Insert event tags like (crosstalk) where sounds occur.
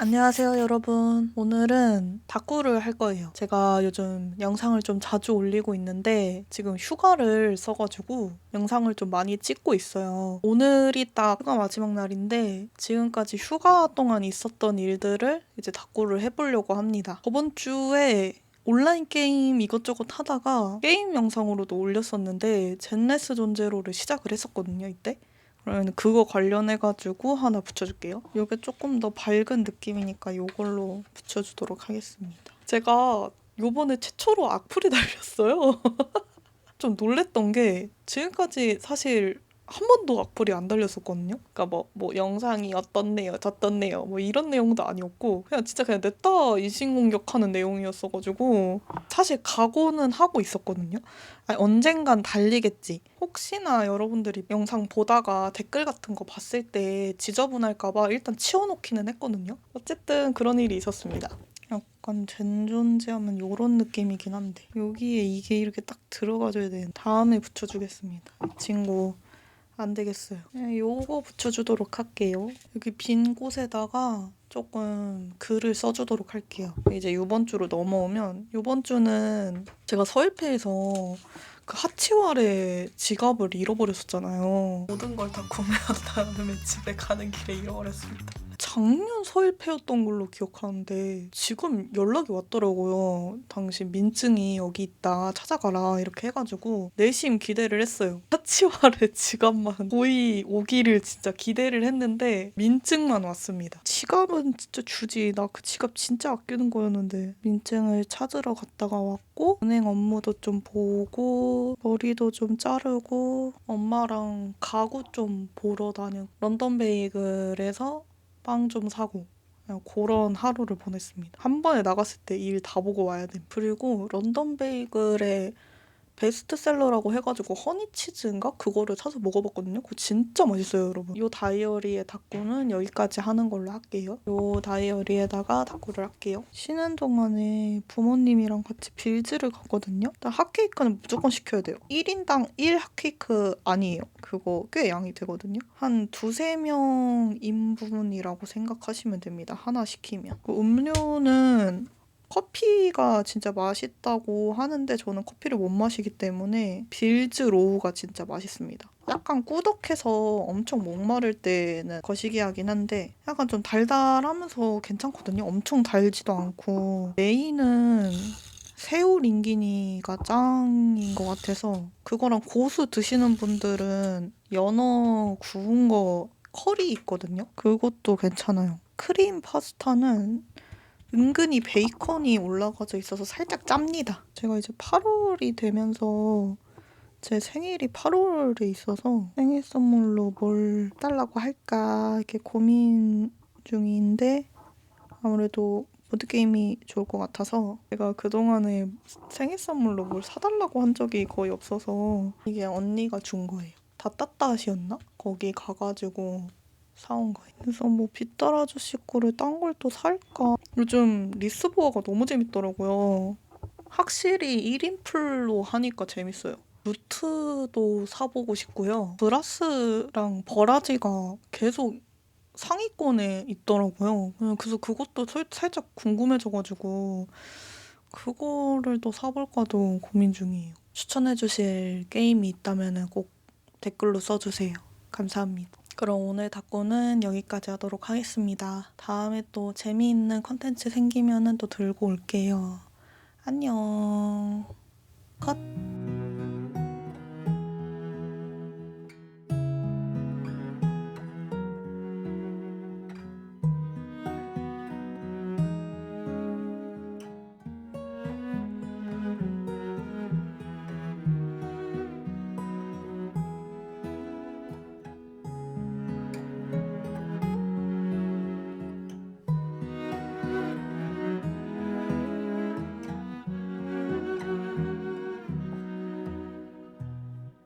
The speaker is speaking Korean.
안녕하세요, 여러분. 오늘은 다꾸를 할 거예요. 제가 요즘 영상을 좀 자주 올리고 있는데 지금 휴가를 써가지고 영상을 좀 많이 찍고 있어요. 오늘이 딱 휴가 마지막 날인데 지금까지 휴가 동안 있었던 일들을 이제 다꾸를 해보려고 합니다. 저번 주에 온라인 게임 이것저것 하다가 게임 영상으로도 올렸었는데 젠네스 존제로를 시작을 했었거든요, 이때. 그러면 그거 관련해가지고 하나 붙여줄게요. 이게 조금 더 밝은 느낌이니까 이걸로 붙여주도록 하겠습니다. 제가 요번에 최초로 악플이 (laughs) 달렸어요. (laughs) 좀 놀랬던 게 지금까지 사실 한 번도 악플이 안 달렸었거든요. 그러니까 뭐, 뭐 영상이 어떻네요, 저떻네요, 뭐 이런 내용도 아니었고 그냥 진짜 그냥 냈다 인신공격하는 내용이었어가지고 사실 각오는 하고 있었거든요. 아니, 언젠간 달리겠지. 혹시나 여러분들이 영상 보다가 댓글 같은 거 봤을 때 지저분할까봐 일단 치워놓기는 했거든요. 어쨌든 그런 일이 있었습니다. 약간 젠존제하면 이런 느낌이긴 한데 여기에 이게 이렇게 딱 들어가줘야 되는 다음에 붙여주겠습니다. 이 친구 안 되겠어요. 그냥 요거 붙여주도록 할게요. 여기 빈 곳에다가 조금 글을 써주도록 할게요. 이제 이번 주로 넘어오면 이번 주는 제가 서울페이에서 그 하치왈의 지갑을 잃어버렸었잖아요. 모든 걸 다 구매한 다음에 집에 가는 길에 잃어버렸습니다. 작년 서울페였던 걸로 기억하는데 지금 연락이 왔더라고요. 당신 민증이 여기 있다 찾아가라 이렇게 해가지고 내심 기대를 했어요. 하치와의 (laughs) 지갑만 거의 오기를 진짜 기대를 했는데 민증만 왔습니다. 지갑은 진짜 주지 나 그 지갑 진짜 아끼는 거였는데 민증을 찾으러 갔다가 왔고 은행 업무도 좀 보고 머리도 좀 자르고 엄마랑 가구 좀 보러 다녀 런던 베이글에서 빵 좀 사고 그냥 그런 하루를 보냈습니다. 한 번에 나갔을 때 일 다 보고 와야 돼. 그리고 런던 베이글의 베스트셀러라고 해가지고 허니치즈인가 그거를 사서 먹어봤거든요. 그거 진짜 맛있어요, 여러분. 이 다이어리의 닭구는 여기까지 하는 걸로 할게요. 이 다이어리에다가 닭구를 할게요. 쉬는 동안에 부모님이랑 같이 빌즈를 갔거든요. 일단 핫케이크는 무조건 시켜야 돼요. 1인당 1 핫케이크 아니에요. 그거 꽤 양이 되거든요. 한 두세 명 인분이라고 생각하시면 됩니다. 하나 시키면. 그 음료는 커피가 진짜 맛있다고 하는데 저는 커피를 못 마시기 때문에 빌즈 로우가 진짜 맛있습니다. 약간 꾸덕해서 엄청 목마를 때는 거시기하긴 한데 약간 좀 달달하면서 괜찮거든요. 엄청 달지도 않고 메인은 새우 링기니가 짱인 것 같아서 그거랑 고수 드시는 분들은 연어 구운 거 커리 있거든요. 그것도 괜찮아요. 크림 파스타는 은근히 베이컨이 올라가져 있어서 살짝 짭니다. 제가 이제 8월이 되면서 제 생일이 8월에 있어서 생일 선물로 뭘 달라고 할까 이렇게 고민 중인데 아무래도 보드게임이 좋을 것 같아서 제가 그동안에 생일 선물로 뭘 사달라고 한 적이 거의 없어서 이게 언니가 준 거예요. 다따따시였나? 거기 가가지고 사온 거예요. 그래서 뭐 빗달 아저씨 거를 딴 걸 또 살까? 요즘 리스보아가 너무 재밌더라고요. 확실히 1인 풀로 하니까 재밌어요. 루트도 사보고 싶고요. 브라스랑 버라지가 계속 상위권에 있더라고요. 그래서 그것도 설- 살짝 궁금해져가지고 그거를 또 사볼까도 고민 중이에요. 추천해주실 게임이 있다면 꼭 댓글로 써주세요. 감사합니다. 그럼 오늘 닭고는 여기까지 하도록 하겠습니다. 다음에 또 재미있는 컨텐츠 생기면 또 들고 올게요. 안녕. 컷.